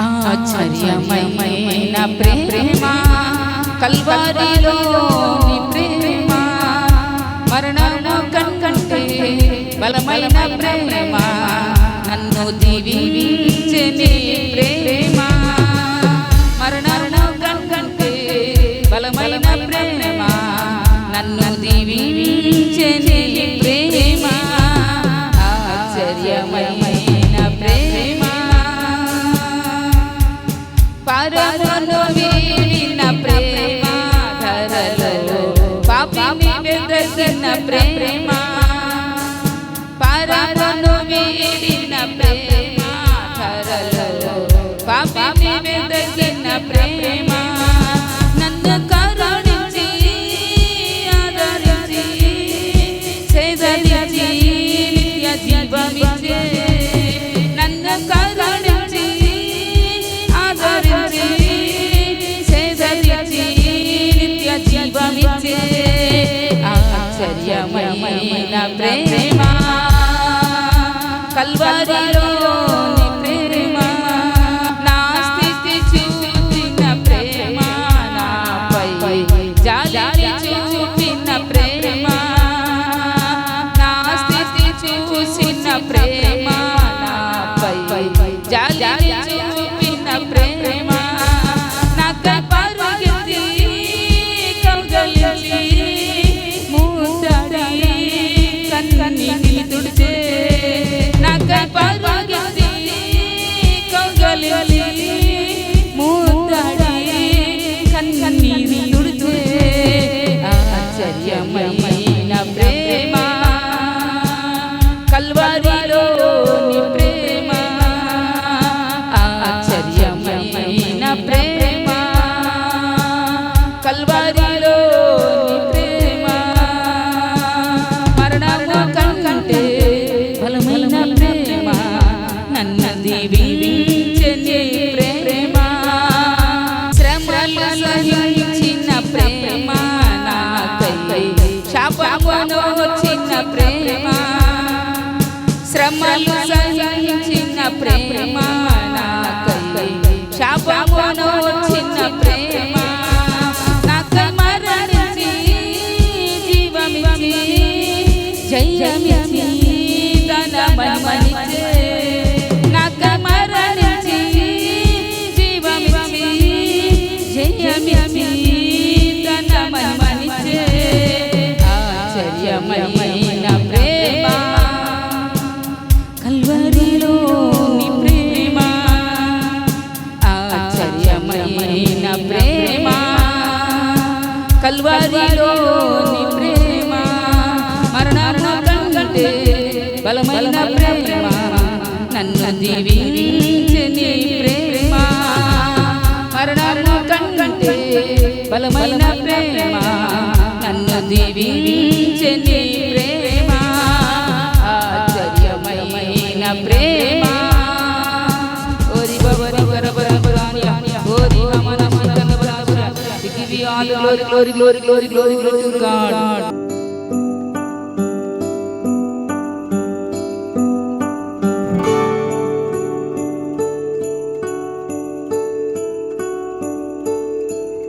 ఆశ్చర్యమైన ప్రేమ కల్వారిలో ప్రేమ మరణము కంటే బలమైన ప్రేమ నన్ను దీవించే ప్రేమ మరణము కంటే బలమైన ప్రేమ నన్ను దీవించే పరమును వీడిన ప్రేమ ధరలలో పాపిని వెదసిన ప్రేమ. పరమును ఆశ్చర్యమైన ప్రేమ. కల్వరిలో ప్రేమ. నా స్థితి చూపిన ప్రేమ. నాపై జాలి చూపిన ప్రేమ. నా స్థితి చూసిన ప్రేమ. కన్నీటి తుడిచే నాకై పరుగెత్తి కౌగలించి ముద్దాడి కన్నీటి తుడిచే ఆశ్చర్యమైన ప్రేమ కల్వరిలో నీ ప్రేమ ఆశ్చర్యమైన ప్రేమ శాపమును వచ్చిన ప్రేమ శ్రమలు సహించిన ప్రేమ నాకై. శాపమును వచ్చిన ప్రేమ నాకై మరణించి జీవమిచ్చి జయమిచ్చి ధనమని ఆశ్చర్యమైన ప్రేమ. కల్వరిలో ప్రేమ. ఆశ్చర్యమైన ప్రేమ. కల్వరిలో ప్రేమ. మరణము కంటే బలమైన ప్రేమ. నన్ను దీవించే ప్రేమ. మరణము కంటే బలమైన ప్రేమ. నన్ను దీవించే నీ ప్రేమ ఆశ్చర్యమైన ప్రేమ ఓరి బవరి బరబర బరానియా ఓరి హమన మదన బరబర We glory glory glory glory glory glory glory,